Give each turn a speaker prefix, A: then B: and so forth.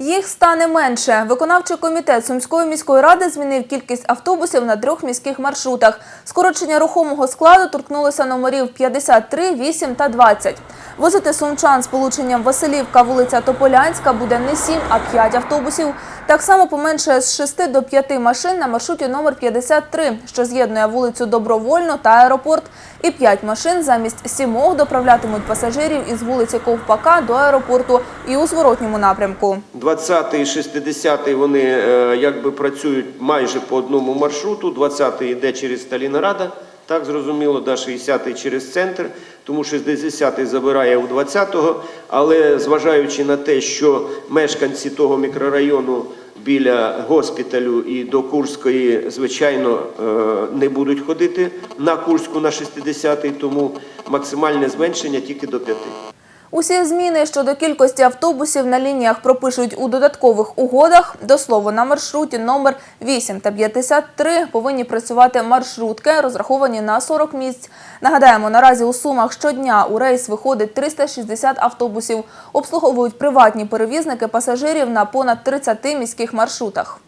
A: Їх стане менше. Виконавчий комітет Сумської міської ради змінив кількість автобусів на трьох міських маршрутах. Скорочення рухомого складу торкнулося номерів 53, 8 та 20. Возити сумчан з полученням Василівка, вулиця Тополянська буде не 7, а 5 автобусів. Так само поменшає з 6 до 5 машин на маршруті номер 53, що з'єднує вулицю Добровольну та аеропорт. І 5 машин замість сімох доправлятимуть пасажирів із вулиці Ковпака до аеропорту і у зворотньому напрямку.
B: 20-й, 60-й вони е, якби працюють майже по одному маршруту. 20-й йде через Сталінарада, так зрозуміло, да, 60-й через центр, тому 60-й забирає у 20-го. Але зважаючи на те, що мешканці того мікрорайону біля госпіталю і до Курської, звичайно, е, не будуть ходити на Курську на 60-й, тому максимальне зменшення тільки до 5.
A: Усі зміни щодо кількості автобусів на лініях пропишуть у додаткових угодах. До слова, на маршруті номер 8 та 53 повинні працювати маршрутки, розраховані на 40 місць. Нагадаємо, наразі у Сумах щодня у рейс виходить 360 автобусів. Обслуговують приватні перевізники пасажирів на понад 30 міських маршрутах.